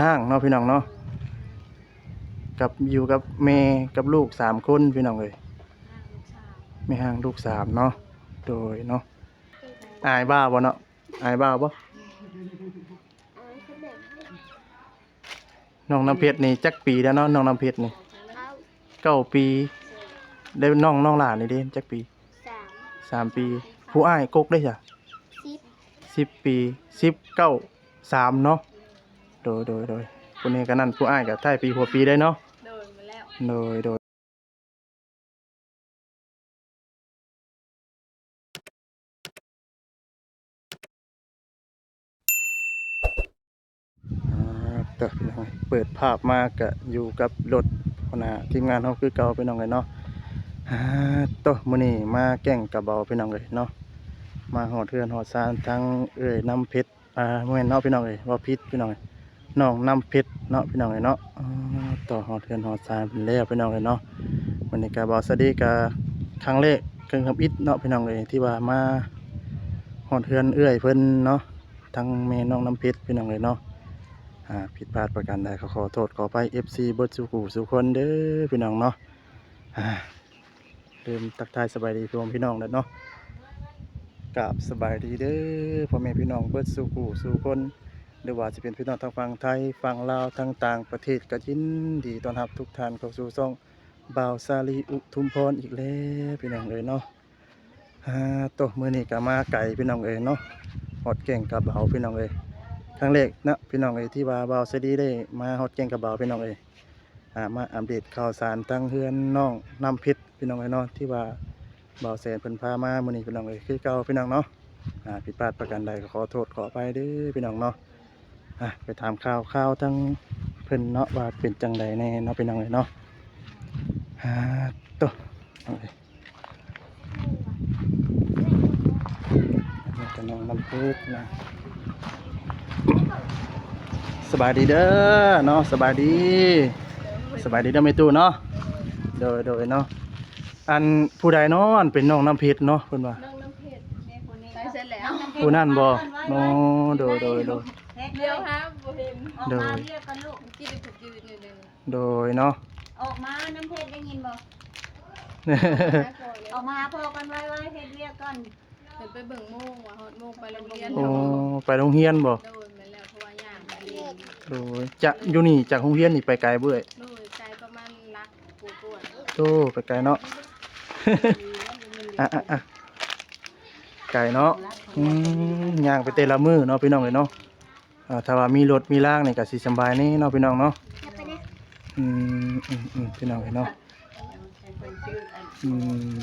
ห้างเนาะพี่น้องเนาะกับอยู่กับแม่กับลูกสามคนพี่น้องเลยแม่ห้างลูกสามเนาะโดยเนาะอายบ้าบ่เนาะอายบ้าบ่น้องน้ำเพชรนี่จักปีแล้วเนาะน้องน้ำเพชรนี่เก้าปี ได้น้องน้องหลานนี่เด้จักปีสามสามปี ผู้อ้ายกกได้จ้ะสิบสิบปีสิบเก้าสามเนาะ โดยโดยโดยคนนี้ก็นั่นผู้อ้ายกับท้ายปีหัวปีได้เนาะโดนมาแล้ว โดยโดยอ่าก็พี่น้องเปิดภาพมาก็อยู่กับรถหัวหน้าทีมงานเขาคือเก่าพี่น้องเลยเนาะอ่าโตะมื้อนี้มาแก่งกระเบาพี่น้องเลยเนาะมาหอดเทือนหอดซานทั้งเอ้ยน้ำเพชรอ่าเมื่อเนาะพี่น้องเลยว่าพิษพี่น้องเอ้ย น้องน้ำเพชรเนาะพี่น้องเลยเนาะต่อหอดเทือนหอดซานเป็นแล้วพี่น้องเลยเนาะวันนี้กระเบาสดีกะครั้งแรกเกินคำอิดเนาะพี่น้องเลยที่ว่ามาหอดเทือนเอื้อยเพิ่นเนาะทั้งแม่น้องน้ำเพชรพี่น้องเลยเนาะผิดพลาดประการใดก็ขอโทษขอไป FC เบิดสุขูสุคนเด้อพี่น้องเนาะเริ่มตักทายสบายดีพี่น้องพี่น้องแล้วเนาะกราบสบายดีเด้อพ่อแม่พี่น้องเบิดสุขูสุคน หรือว่าจะเป็นพี่น้องทางฝั่งไทยฝั่งลาวทั้งต่างประเทศก็ยินดีต้อนรับทุกท่านเข้าสู่ช่องบ่าวซาลีอุทุมพรอีกแล้วพี่น้องเอ้ยเนาะอ่าโตะมื้อนี้ก็มาไก่พี่น้องเอ้ยเนาะฮอดแก่งกับเบาพี่น้องเอ้ยครั้งแรกนะพี่น้องเอยที่ว่าบ่าวสดีได้มาฮอดแกงกับบาพี่น้องเอยอ่ามาอัปเดตข่าวสารตั้งเฮือนน้องน้ำพชรพี่น้องเอยเนาะที่ว่าบ่าวแสนเพิ่นพามามือนี้พี่น้องเอยคือเก่าพี่น้องเนาะอ่าผิดพลาดประการใดก็ขอโทษขออภัยเด้อพี่น้องเนาะ อะไปถามข่าวข่าวทั้งเพิ่นเนาะว่าเป็นจังใดแน่เนาะพี่น้องเอยเนาะอ่าตัวน้องเอยนี่ก็น้องน้ำเพชรนะสบายดีเด้อเนาะสบายดีสบายดีเด้อไม่ตู้เนาะโดยโดยเนาะอันผู้ใดเนาะอันเป็นน้องน้ำเพชรเนาะเพิ่นว่าน้องน้ำเพชรแม่คนนี้ใช้เสร็จแล้วผู้นั่นบ่เนาะโดยโดยโดย เดี๋ยวฮะบ่เห็นออกโดมายเรียกกันลูกกินถูกยืนอยู่หนึ่งโดยเนาะออกมาน้ำเพชรได้ยินบ่นะโกเลยออกมาพอกันไว้ไว้เพชรเรียกก่อนเห็นไปเบิ่งโมงว่าฮอดโมงไปโรงเรียนโอ้ไปโรงเรียนบ่โดนมาแล้วเพราะว่าย่างไปเรียนโดยจะอยู่นี่จากโรงเรียนนี่ไปไกลเบ้ยโดยใจประมาณรักปูปวดโตไปไกลเนาะอะอะอะไกลเนาะอืมย่างไปแต่ละมื้อเนาะพี่น้องเอ้ยเนาะ อ่าถ้าว่ามีรถมีรางนี่ก็สิสำบายแนี่เนาะพี่น้องเนาะไปเด้อืมอืมอืมพี่น้องเห็นเนาะ อืม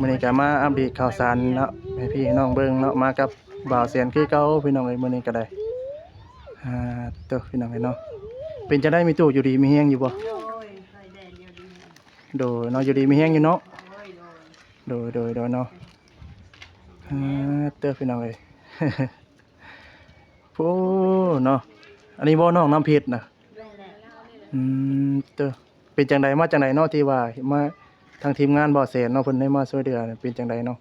มื้อนี้ก็มาอัปเดตข่าวสารเนาะให้พี่น้องเบิ่งเนาะมากับบ่าวแสนคือเก่าพี่น้องเอ้ยมื้อนี้ก็ได้อ่าเตัวพี่น้องเอ้ยเนาะเป็นจะได้มีตู้อยู่ดีมีแฮงอยู่บ่โดยเนาะอยู่ดีมีแฮงอยู่เนาะโดยโดยโดยเนาะอ่าเตัวพี่น้องเอ้ย โอ้เนาะอันนี้บ่น้องน้ำเพชรนะอืมเตอเป็นจังใดมาจังใดเนาะที่ว่ามาทางทีมงานบ่อแสนเนาะเพิ่นได้มาช่วยเหลือเนี่ยเป็นจังใดเนาะ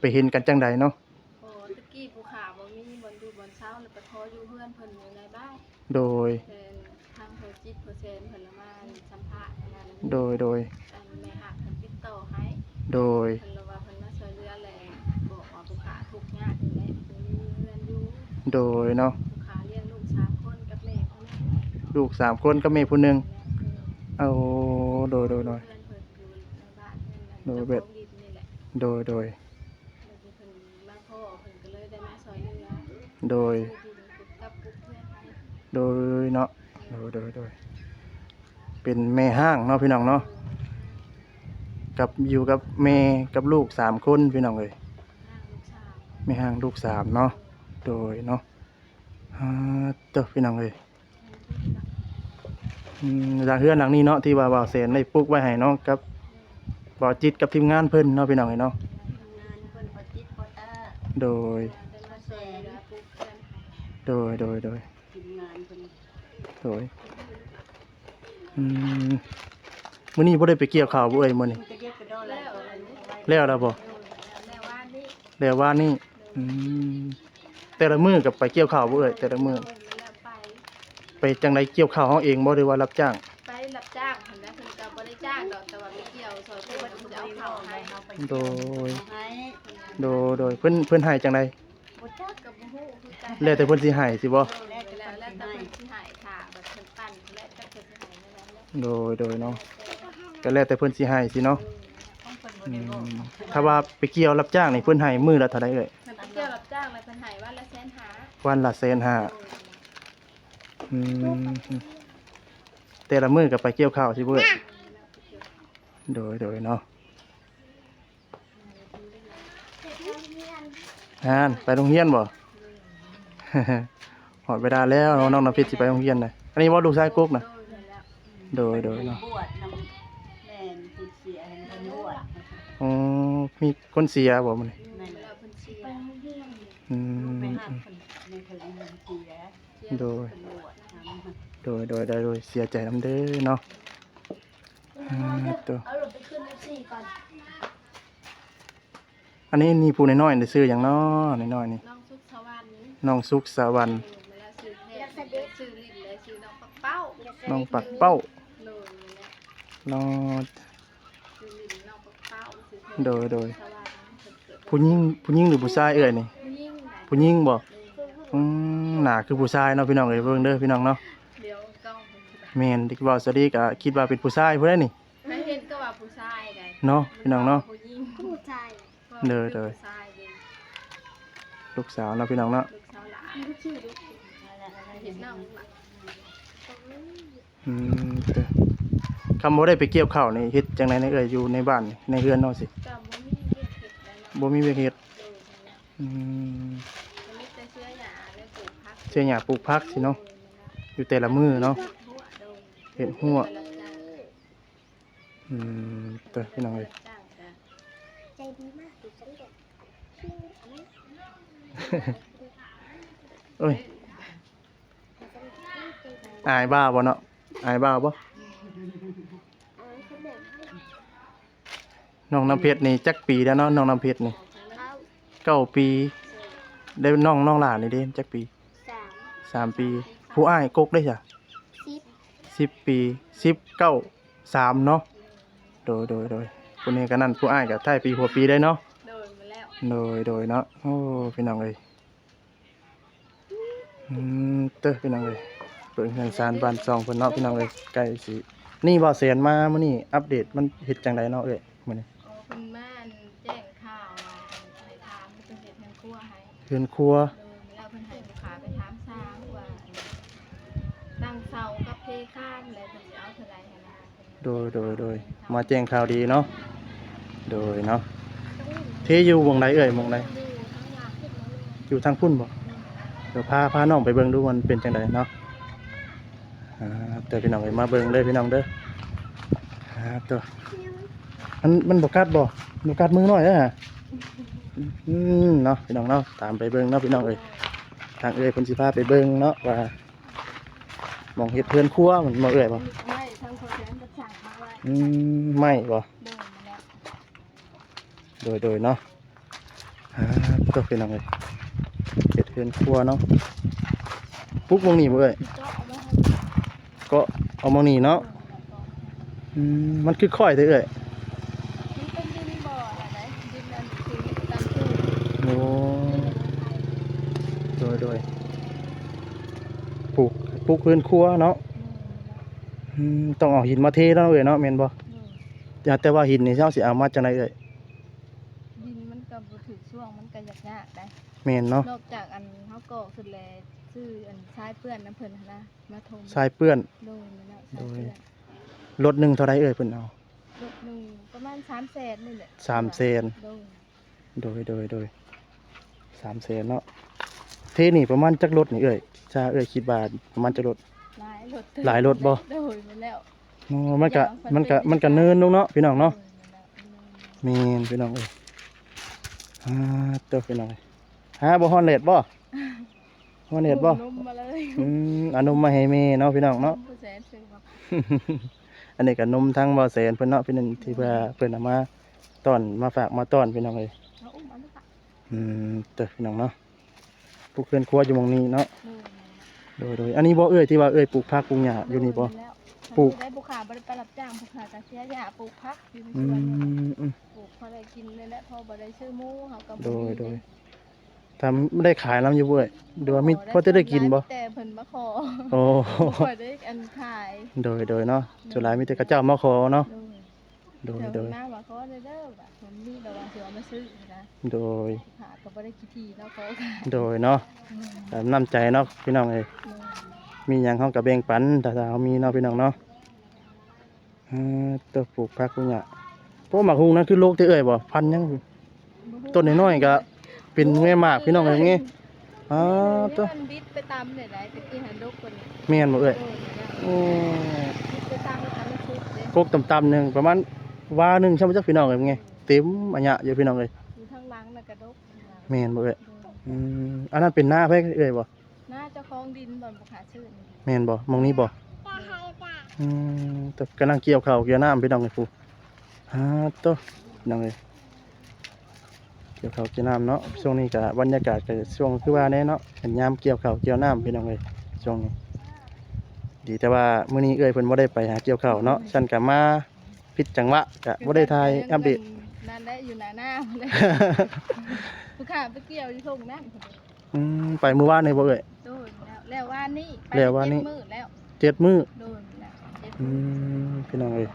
ไปเห็นกันจังใดเนาะโอ้ตะกี้ภูขาบ่มีบนดูบนเช้าแล้วปะทออยู่เพื่อนเพิ่นอยู่ในบ้านโดยเป็นทางโพจิตโพเซนเพิ่นละมาสัมภาษณ์นั้นโดยโดยอันแม่หักเพิ่นติดต่อให้โดยเพิ่น โดยเนาะภูขาเลี้ยงลูกสามคนกับแม่คนนั้นลูกสามคนก็แม่ผู้หนึงแม่คือเอาโดยโดยโดย เพื่อนเพิ่นอยู่ในบ้านเพิ่นโดยนั่นเบ็ดจ้าของดินนี่แหละโดยโดยแล้วที่เพิ่นมาพ่อเพิ่นก็เลยได้มาช่วยเหลือโดยซื้อดินปลูกกับปลูกเพื่อนให้โดยเนาะโดยโดยโดยเป็นแม่ห้างเนาะพี่น้องเนาะกับอยู่กับแม่กับลูกสามคนพี่น้องเลยห้างลูกชายแม่ห้างลูกสามเนาะโดยเนาะอ่าเตัวพี่น้องเลยอืมหลังเฮือนหลังนี้เนาะที่ว่าบ่าวแสนได้ปลูกไว้ให้เนาะกับบ่าวจิตกับทีมงานเพิ่นเนาะพี่น้องเอ้ยเนาะทำงานเพิ่นปฏิปตาโดยได้มาช่วยเหลือปลูกเพื่อนให้โดย โดยโดยทีมงานเพิ่นโดยอืมมื้อนี้บ่ได้ไปเกี่ยวข้าวบ่เอ้ยมื้อนี้มันจะเรียกกระโดดแล้วแล้วแล้วบ่แม่ว่านี่แล้วว่านี่อืม แต่ละมื้อกับไปเกี่ยวข้าวบ่เอ้ยแต่ละมื้อแล้วไปไปจังไดเกี่ยวข้าวเฮาเองบ่หรือว่ารับจ้างไปรับจ้างเห็นไหมเพิ่นก็บ่ได้จ้างดอกแต่ว่าไปเกี่ยวซอยเพิ่นเพิ่นจะเอาเข้าให้โดย ให้โดยโดยเพิ่นเพิ่นให้จังไดบ่จักกับบ่ฮู้คือกันแล้วแต่เพิ่นสิให้สิบ่แล้วแล้วแล้วแต่เพิ่นสิให้ค่ะแบบเพิ่นปั้นแล้วแต่เพิ่นสิให้นั่นแหละแล้วโดยโดยเนาะก็แล้วแต่เพิ่นสิให้สิเนาะต้องเพิ่นบ่อืได้บอกมถ้าว่าไปเกี่ยวรับจ้างนี่เพิ่นให้มื้อละเท่าใดเอ่ย เพิ่นไปเกี่ยวรับจ้างแล้วเพิ่นให้วันละแสนหาวันละแสนห้าอืมแต่ละมื้อก็ไปเกี่ยวข้าวสิเบิ่เโดยโดยเนาะฮานไปโรงเรียนบ่หอดเวลาแล้วเนาะน้องน้ำเพชรสิไปโรงเรียนน่ะอันนี้ว่าลูกชายกุ๊กน่ะโดยนั่นแหละโดยโดยเนาะบวชนำแม่นผู้เสียให้เพิ่นบวชอ๋อมีคนเสียบ่มันนี่ นั่น แล้วเพิ่นเชีย อืไปมหาเพิ่นในเพิ่นเพิ่นเสียโดยเพิ่นบวชนำโดยโดยโดยโดยเสียใจนำเด้อเนาะอ่าตัวเอาลงไปขึ้น FC ก่อนอันนี้นี่ผู้น้อยๆได้ซื้อหยังเนาะน้อยๆนี่น้องสุขสวรรค์น้องสุขสวรรค์เวลาซื้อแทนซื้อลิ้นเลยซื้อน้องปักเป้าน้องปักเป้าโดยนั่นแหละน้องซื้อลิ้นน้องปักเป้าซื้อแทนโดยโดย สวรรค์เพิ่นเกิดผู้หญิงผู้หญิงหรือผู้ชายเอ่ยนี่ ผู้หญิงน่ะผู้หญิงบ่อืมหน้าคือผู้ชายเนาะพี่น้องเอ้ยเบิ่งเด้อพี่น้องเนาะเดี๋ยวกล้องเพิ่นสิแม่นที่เว้าสวัสดีก็คิดว่าเป็นผู้ชายผู้ใดนี่ให้เห็นก็ว่าผู้ชายได้เนาะพี่น้องเนาะ ผู้หญิงผู้ชายเด้อเด้อ ผู้ชายเด้อลูกสาวเนาะพี่น้องเนาะลูกสาวหลานลูกชื่อลูกเห็นน้องหลานอืมเด้อคำบ่ได้ไปเกี่ยวข้าวนี่เฮ็ดจังได๋เอ่ยอยู่ในบ้านนี่ในเรือนเนาะสิก็บ่มีเฮ็ดเฮ็ดได้เนาะบ่มีเวียกเฮ็ด อืมมันมีแต่เชื้อหญ้าและปลูกผักเสียหญ้าปลูกผักสิเนาะอยู่แต่ละมื้อเนาะหัวโดยเฮ็ดหัวไปรับจ้างอืมเด้อพี่น้องเอ้ยรับจ้างจ้ะใจดีมากดิฉันแบบชื่ออะไรเอ้ยดิฉันใจดีอายบ้าบ่เนาะอายบ้าบ่อ่าฉันแบบให้น้องน้ำเพชรนี่จักปีแล้วเนาะน้องน้ำเพชรนี่ เขาเก้าปี ได้น้องน้องหลานนี่เด้จักปีสามสามปี ผู้อ้ายกกได้จ้ะสิบสิบปีสิบเก้าสามเนาะโดยโดยโดยคนนี้ก็นั่นผู้อ้ายก็ท้ายปีหัวปีได้เนาะโดยมาแล้วโดยโดยเนาะโอ้พี่น้องเอ้ยอืมเต้อพี่น้องเอ้ยเปิดเงินซานบ้านซองเพิ่นเนาะพี่น้องเอ้ยใกล้สินี่บ่แสนมามื้อนี้อัปเดตมันเฮ็ดจังไดเนาะเอ้ยมื้อนี้ อ๋อคุณแม่นแจ้งข่าวว่าให้ถามให้เป็นเฮ็ดทางครัว ให้เฮือนครัวโดยมาแล้วเพิ่นให้ลูกค้าไปถามซางว่าตั้งเสากับเพข้ามอะไรเพิ่นสิเอาเท่าไหร่หั้นนะโดยโดยโดยมาแจ้งข่าวดีเนาะโดยเนาะเทอยู่วงไหนเอ่ยวงไหนดูทั้งหลังขึ้นมาเลยอยู่ทางพุ่นบ่เดี๋ยวพาพาน้องไปเบิ่งดูมันเป็นจังไดเนาะอ่าเดี๋ยวพี่น้องไปมาเบิ่งเลยพี่น้องเด้ออ่าตัวมันมันบ่กัดบ่บ่กัดมือหน่อยเด้อฮะ อืมเนาะพี่น้องเนาะตามไปเบิ่งเนาะพี่น้องเอ้ยทางเอ้ยเพิ่นสิพาไปเบิ่งเนาะว่าหมองเฮ็ดเพื่อนครัวมันบ่เอ้ยบ่ไม่ทั้งคนนั้นก็สั่งมาไว้อืมไม่บ่เดินมาแล้วโดยโดยเนาะอ่าตัวพี่น้องเอ้ยเฮ็ดเพื่อนครัวเนาะปุ๊กวงนี้บ่เอ้ยก็เอามาให้ก็เอาหมองนี้เนาะอืมมันคือค่อยเด้อเอ้ย มันเป็นดินบ่ออะไรดินอันคือตามตู้ โอ้ โดยโดยปลูกปลูกพื้นครัวเนาะอืมต้องเอาหินมาเทแล้วเอ้ยเนาะแม่นบ่อย่าแต่ว่าหินนี่เจ้าสิเอามาจากไหนเอ้ยดินมันก็บ่ถึกช่วงมันก็ยากยากได้แม่นเนาะนอกจากอันเฮาก็ขึ้นแลชื่ออันชายเปื้อนน้ำเพิ่นหั่นนะมาทมทรายเปื้อนโดยมาแล้วโดชายยเปื้อนรถหนึงเท่าไรเอ้ยเพิ่นเอารถหนึงประมาณ3แสนนี่แหละสามแสนโดยโดยโดยโดยสามแสนเนาะเท นี่ประมาณจักรถนี่เอ้ยจ้าเอ้ยคิดว่าประมาณจักรถ หลายรถหลายรถบ่ โดยมาแล้วอ๋อมันก็มันก็มันก็เนินลงเนาะพี่น้องเนาะโดยมาแล้วแม่นพี่น้องเอ้ยอ่าเตัวพี่น้องเอ้ยหาบ่ฮอนเลดบ่ฮอนเลดบ่นมมาเลยอืมเอานมมาให้แม่เนาะพี่น้องเนาะ ผู้แสนซื้อมาอันนี้ก็นมทั้งบ่แสนเพิ่นเนาะพี่นั่นที่ว่าเพิ่นเอามาต้อนมาฝากมาต้อนพี่น้องเอ้ยเอาอุ้มเอาลูกอะอืมเตัวพี่น้องเนาะ ผู้เพื่อนครัวอยู่หมองนี้เนาะโดยมาแล้วอโดยโดยอันนี้บ่เอ้ยที่ว่าเอ้ยปลูกผักปลูกหญ้าอยู่นี่บ่ ปลูก ได้บุคคาบ่ได้ไปรับจ้างบุคคาก็เสียหญ้าปลูกผักอยู่ในอืสวนนี่มอืมปลูกพอได้กินเลยแหละพอบ่ได้ซื้อหมูเฮาก็บ่โดยมีโดยทำไม่ได้ขายน้ำอยู่เว้ยหรือว่ามีพอจะได้กินบ่แต่เพิ่นมาขอโอ้ บ่ค่อยได้อันขายโดยโดยเนาะสุดท้ายมีแต่กระเจ้ามาขอเนาะ โดย โดยเดี๋ยวโดยหน้าว่าขอเด้อเด้อว่าผมมีแต่ว่าสิเอามาซื้อนะโดยหาก็บ่ได้กี่ทีเนาะเขาก็โดยเนาะตามน้ำใจเนาะพี่น้องเอ้ยมีหยังเฮาก็แบ่งปันถ้าเฮามีเนาะพี่น้องเนาะเออตัวปลูกผักปลูกหญ้าเพราะหมากฮุงนั่นคือโลกที่เอ้ยบ่พันธุ์หยังต้นน้อยๆก็เป็นแม่มากพี่น้องเอ้ยไงอ๋อตัตัววมันบิดไปตามได้หลายตะกี้หันดกกว่านี้แม่นบ่เอ้ยโดยนะโอ้บิดไปตามแล้วทำให้ชุดเด้กกต่ำๆหนึงประมาณ วาหนึงใช่บ่จักพี่น้องเอ้ยไงเต็มอันยะอยู่พี่น้องเอ้ยอยู่ข้างหลังน่ะกระดกแม่นบ่เอ้ยอืมอันนั้นเป็นหน้าไผเอ้ยบ่น่าเจ้าของดินบ่อนบ่ขาชื่อนี่แม่นบ่มองนี้บ่จะให้จ้ะอืมแต่กำลังเกี่ยวข้าวเกี่ยวน้ำพี่น้องเลยฟูฮาโตพี่น้องเลยเกี่ยวข้าวเกี่ยวน้ำเนาะช่วงนี้ก็บรรยากาศก็ช่วงคือว่าแน่เนาะเป็นยามเกี่ยวข้าวเกี่ยวน้ำพี่น้องเลยช่วงนี้ ดีแต่ว่ามื้อนี้เอ้ยเพิ่นบ่ได้ไปหาเกี่ยวข้าวเนาะฉันก็มา ผิดจังหวะก็บ่ได้ถ่ายอัปเดตนั่นได้อยู่หน้าหน้าเลยผู้ขาไปเกี่ยวอยู่ทุ่งนั่นอืมไปมื้อวานนี่บ่เอ้ยโดนแล้วแล้วว่านี่ไปแล้วว่านี่เจ็ดมื้อแล้วเจ็ดมื้อโดนแล้วเจ็ดอืมื้อมพี่น้องเอ้ย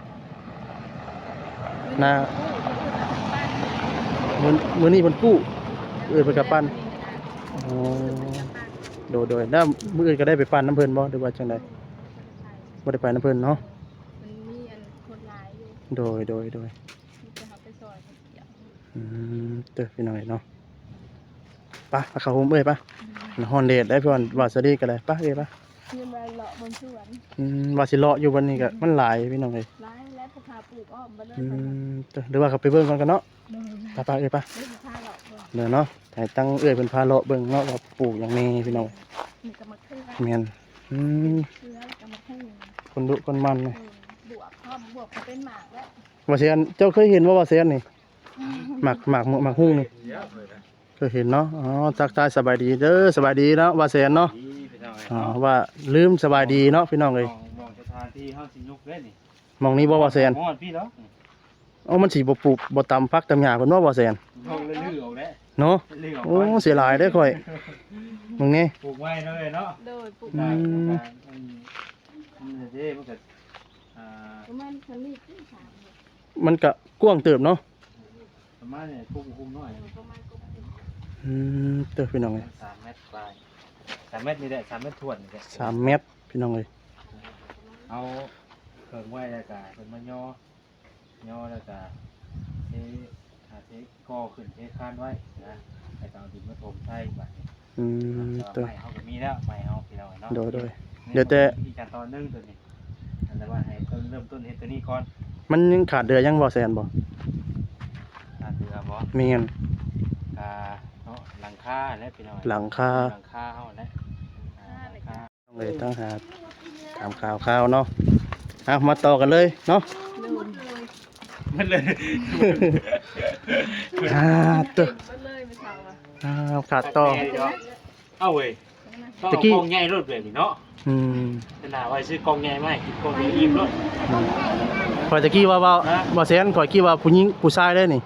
หน่ามื้อมื้อนี้เพิ่นกู้เอ้ยไปกับปั้นอ๋อโดยโดยแล้วมื้ออื่นก็ได้ไปปั่นน้ำเพิ่นบ่หรือว่าจังไดบ่ได้ไปน้ำเพิ่นเนาะ มันมีอันคนหลายอยู่ โดยโดยโดยมีแต่เขาไปซอยคนเกี่ยวอืมเด้อพี่น้องเอ้ยเนาะไปไปเข้าโฮมเอ้ยไปฮอนเดดได้เพื่อนว่าสวัสดีก็ได้ไปเอ้ยไปยืนมาเลาะบนสวนอืมว่าสิเลาะอยู่วันนี้ก็มันหลายพี่น้องเอ้ยร้ายและผู้ขาปลูกอ้อมมาเลยอืไปมเด้อหรือว่าเขาไปเบิ่งกันกันเนาะโดนไปไปเอ้ยไปไม่ผู้ขาหรอกเบิ่งเด้อเนาะให้ตั้งเอ้ยเพิ่นพาเลาะเบิ่งเนาะว่าปลูกหยังแน่พี่น้องมีกรรมเครื่องแม่นอืมเชื้อกรรมเครื่องคนดุคนมันเลยบวก พร้อมบวกเขาเป็นหมากแล้วว่าเซียนเจ้าเคยเห็นว่าว่าเซียนนี่หมักหมักหมักหุ้งนี่เคยเห็นเนาะอ๋อทักทายสบายดีเด้อสบายดีเนาะว่าเซียนเนาะดีพี่น้องอ๋อว่าลืมสบายดีเนาะพี่น้องเอ้ยมองมองสถานที่เฮาสิยุกเล่นนี่มองนี้บ่ว่าเซียนมองพี่แล้วเอ๋อมันสิบ่ปลูกบ่ตำพักตำหญ้าเพิ่นว่าว่าเซียนมองเลยลือออกแล้วเนาะลือออกโอ้เสียหลายเด้อข่อยมองนี้ปลูกไว้เนาะเลยเนาะโดยปลูกอืได้ม ประมาณคันนี้ขึ้นสามมันก็กว้างเติบเนาะประมาณเนี่ยคุ้มคุ้มหน่อยประมาณก็เป็นอืมเด้อพี่น้องเอ้ยสามเมตรปลายสามเมตรนี่แหละสามเมตรถ่วนนี่แหละสามเมตรพี่น้องเอ้ยเอาเพิ่งไว้แล้วก็เพิ่นมาย่อย่อแล้วก็เทอาเทก่อขึ้นเทคานไว้นะแล้วก็เอาดินมาถมใส่บัดนี้อืมแต่เด้อว่าไม้เฮาก็มีแล้วไม้เฮาพี่น้องเนาะโดยโดยเดี๋ยวแต่อีกขั้นตอนหนึงตัวนี้อัน แต่ว่าให้ต้นเริ่มต้นเฮ็ดตัวนี้ก่อนมันยังขาดเดือยังบ่แซนบ่ขาดเรือบ่แม่นอ่าเนาะหลังคาและพี่น้องหลังคาหลังคาเฮาและอ่าหลังคาเลยต้องหาตามข่าวข่าวเนาะเอามาต่อกันเลยเนาะมันเลยอ่าตัวมันเลยไม่เท่าอะอ่าขาดต่อเอ้าเว้ย ต้องตะเอากี้กล้องใหญ่รถเลยนี่เนาะอืมขนาดว่าซื้อกล้องใหญ่มาให้กินกล้องใหญ่อิ่มรถข่อยตะกี้ว่าว่าฮะ ว่าแซนข่อยคิดว่าผู้หญิงผู้ชายได้นี่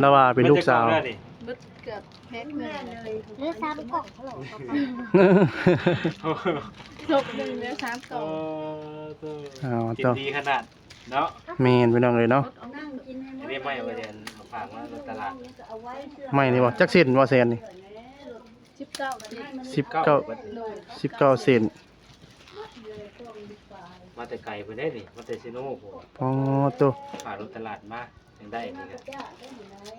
แล้วว่าเป็นลูกสาว มันจะล้องได้นี่บึดเกือบเพชรเงินเลยหรือซ้ำกล่องจบหนึ่งแล้วสามเอสองอตัวเอากินต่อ ดีขนาดเนาะแม่นพี่น้องเลยเนาะนั่งกินให้หมอันดนี้ไม่เอาไปเรียนมาฝากไว้ในตลาดเอาไว้เสื้อไม่นี่บ่จักเส้นว่าแซนนี่ สิบเก้าสิบสิบเก้าโลสิบเก้าเส้นมาแต่ไก่ไปได้นี่มาแต่ซิโน่ผมอ๋อตัวผ่านรถตลาดมายังได้นี่นะ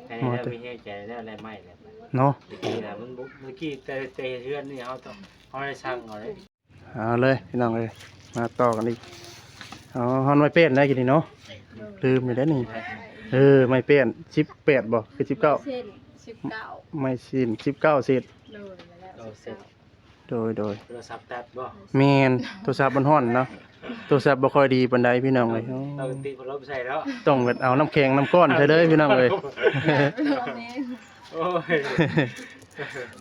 ใครอ๋อได้แต่มีให้ใจได้อะไรไม่เลยเนาะเมื่อกี้นะมันบุเมื่อกี้แต่แต่เพื่อนนี่เขาต้องเขาได้สั่งเอาเลยเอาเลยพี่น้องเลยมาต่อกันอีกอ๋อฮอนไม่เป็นได้กินนี่เนาะลืมไปแล้วนี่เออไม่เป็นสิบแปดบ่คือสิบเก้าเส้นสิบเก้าไม่สิ้นสิบเก้าเศษโลแล้วเราเสร็จโดยโดยโทรศัพท์ตัดบ่แมนโทรศัพท์มันฮ้อนเนาะโทรศัพท์บ่ค่อยดีปานใดพี่น้องเลยอ๋อเราตีพัดลมใส่แล้วต้องเบ็ดเอาน้ำแข็งน้ำก้อนใส่เลยพี่น้องเลยโอ้ย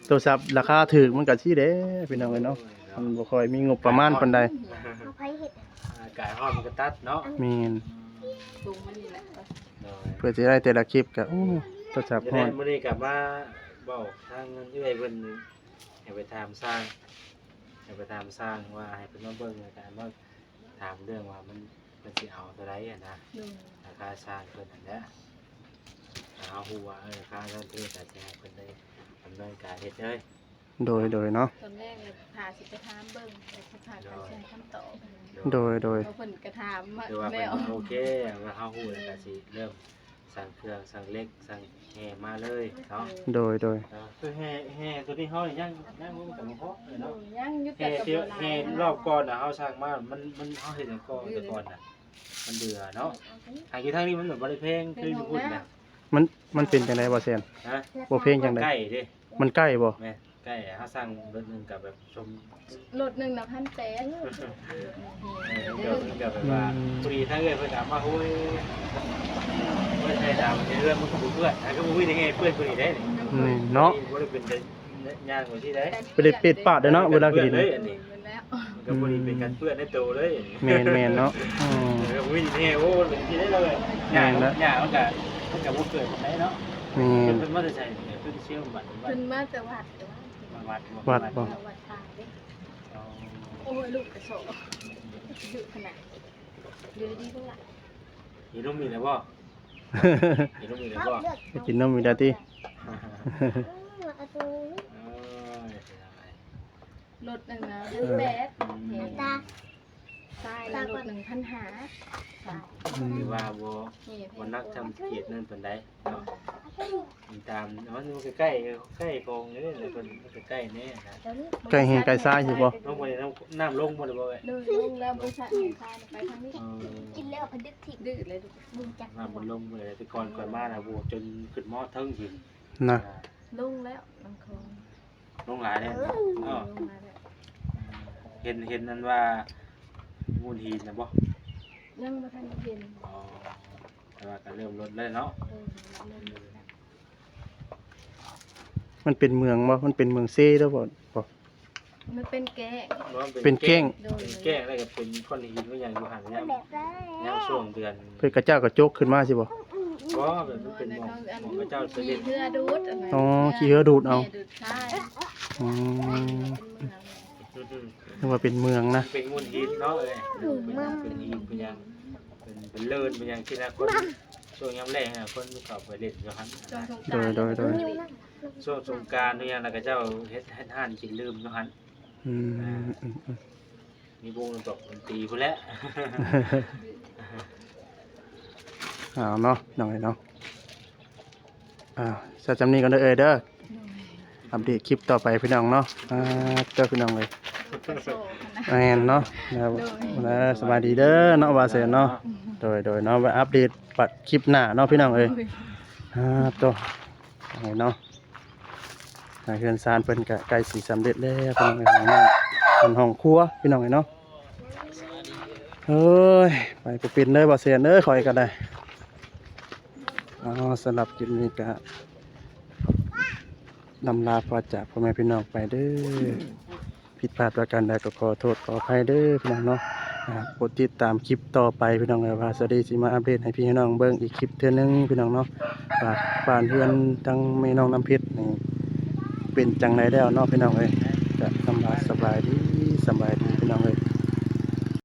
โทรศัพท์ราคาถูกมันก็สิเด้พี่น้องเลยเนาะมันบ่ค่อยมีงบประมาณปานใดเอาไปเห็ดอากาศร้อนมันก็ตัดเนาะแม่นสูงมานี่แหละโดยเพื่อสิได้แต่ละคลิปก็ โอ้โทรศัพท์จะฮ้ได้อนมื้อนี้กลับมาบอกทางที่ไอ้เพิ่นให้ไปถามสร้างให้ไปถามสร้างว่าให้เพิ่นมาเบิ่งแล้วกันว่าถามเรื่องว่ามันเพิ่นสิเอาเท่าใดอะนะ โดยราคาสร้างเพิ่นนั่นแหละเอาฮู้ว่าเออค่าเท่าที่ก็จะให้เพิ่นได้ดำเนินการเฮ็ดเลยโดยโดยเนาะตอนแรกเลยพาสิไปถามเบิ่งแต่สภาพการใช้คำตอบโดยโดยเขาเพิ่นกระถามมาคือว่าแล้เพิ่นวโอเคว่าเฮาฮู้แล้วก็สิเริ่ม สั่งเครื่องสั่งเหล็กสั่งแห่มาเลยเนาะโดยโดยเออคือแห่แห่ตัวนี้เฮานี่ยังยังบ่กับบ่พอเลยเนาะยังอยุติแห่กับที่โบราณแห่รอบก่อนน่ะเฮาสร้างมามันมันเฮาเฮ็ดจังก่อนแต่ก่อนน่ะมันเดือเนาะทางอยู่ทางนี้มันเหมือนบ่ได้เพลงคืออยู่พุ่นน่ะมันมันเป็นจังไดบ่แซนฮะบ่เพลงจังไดใกล้เด้มันใกล้บ่แม่ใกล้เฮาสร้างรถหนึงกับแบบชม รถหนึ่งนะพันแปดเออเดี๋ยวมันก็แบบว่าพอดีถ้าเกิดเพิ่นถามว่าโอ้ย บ่ใช่ดาวในเรื่องมันก็บ่เพื่อนถ้าก็บ่มีได้ไงเพื่อนผู้นี้ได้นี่นี่เนาะบ่ได้เป็นแต่ย่างว่าที่ได้ไปได้เป็ดปาดเด้อเนาะเวลากินเลยอันนี้แล้วมันก็บ่ได้เป็นการเพื่อนในตัวเลยอันนี้แมนแมนเนาะอืมเออบ่มีได้ไงโอ้เป็นที่ได้เลยย่างย่างมันก็มันก็บ่เกิดปานเนาะแม่นนเพิ่นมาได้ใช้เพิ่นเชี่ยวบัดบัดขึ้นมาแต่วัดแต่ว่าวัดวัดบ่วัดตายเด้เอาโอ้ยลูกกระโสดุขนาดเดือดีเท่าไหร่มีลูกมีแล้วบ่ มีลูกมีแล้วบ่ไปกินนมมีดาติเอาตัวนี้เอ้ยเป็นอะไรรถหนึ่งนะพันแปดตา ตายแล้วรถหนึ่งพันหาตายคือว่าบ่นี่บ่นักทำเกียรตินั่นปานใดเนาะมันตามมันมันใกล้ๆใกล้กองอยู่นี่แหละเพิ่นมันก็ใกล้แน่นะตัวนี้ไก่แห้งไก่ซ่าสิบ่ลงไปน้ำน้ำลงบ่ได้บ่เอ้ยเดินลงแล้วบริษัทหนึ่งตายไปทางนี้เออกินแล้วพันดึกถิ่นดื้อเลยลูกมึงจักน้ำมันลงไปเลยแต่ก่อนก่อนมาน่ะบวกจนขึ้นมอเทิงหินนะอ่าลงแล้วน้ำคลองลงหลายเลยเนาะลงมาแล้วเห็นเห็นนั่นว่า มูลหินนะบ่ยังมาทันเย็นอ๋อแต่ว่าก็เริ่มลดแล้วเนาะเออเริ่มแล้วมันเป็นเมืองบ่มันเป็นเมืองเซ่เด้อบ่บ่มันเป็นแกะว่าเป็นแก้งเป็นแก้งแล้วก็เป็นก้อนหินว่าอย่างอยู่หันย่แบบได้ำย่ำช่วงเดือนเพิ่นกระเจ้ากระจกขึ้นมาสิบ่ก็แบบมันเป็นหมองหมองพระเจ้าเสด็จเพื่อดูดอะไรอ๋อขี้เหือดูดเอาดูดใช่อืม เป็นเมือง นึกว่าเป็นเมืองนะเป็นมูลหินเนาะเอ้ยเป็นหยังเป็นหินเป็นหยังเป็นเป็นเลิศเป็นหยังที่นะคนช่วงยามแรงอะคนเขาไปเล่นอยู่หันจงนะสงโดยโดยโดยนิ้วนั่งช่วงสงกรารนี่ยังแล้วก็เจ้าเฮ็ดเฮ็ดห้านกินลืมอยู่หันอืมอืมอืมมีวงดนตรีดนตรีพุ่นแหล้วเอาเนาะหน่อยเนาะอ่าสะจำนี้กันเด้อเอ้ยเด้ออัปเดตคลิปต่อไปพี่น้องเนาะอ่าเจ้าพี่น้องเลย แม่นเนาะนะครับโดยนะสบายดีเด้อเนาะว่าเสียเนาะโดยโดยเนาะไปอัปเดตปัดคลิปหน้าเนาะพี่น้องเอ้ยอ่าตัวเอาไงเนาะทางเรือนซานเพิ่นก็ใกล้สิสำเร็จแล้วพี่น้องเอ้ยของน้ำเป็นห้องครัวพี่น้องเอ้ยเนาะเฮ้ยไปไปปิดเลยบ่เสียเด้อขอยก็ได้อ๋อสำหรับคลิปนี้ก็นำลาพอจากพ่อแม่พี่น้องไปเด้อ ผิดพลาดประการใดก็ขอโทษขออภัยเด้อพี่น้องเนาะนะครับกดติดตามคลิปต่อไปพี่น้องเลยว่าสวัสดีสิมาอัปเดตให้พี่น้องเบิ้งอีกคลิปเท่านึงพี่น้องเนาะฝากฝานเพื่อนทั้งแม่น้องน้ำเพชรนี่เป็นจังไรแล้วเนาะพี่น้องเอ้ยจะสำบายสบายดีสบาย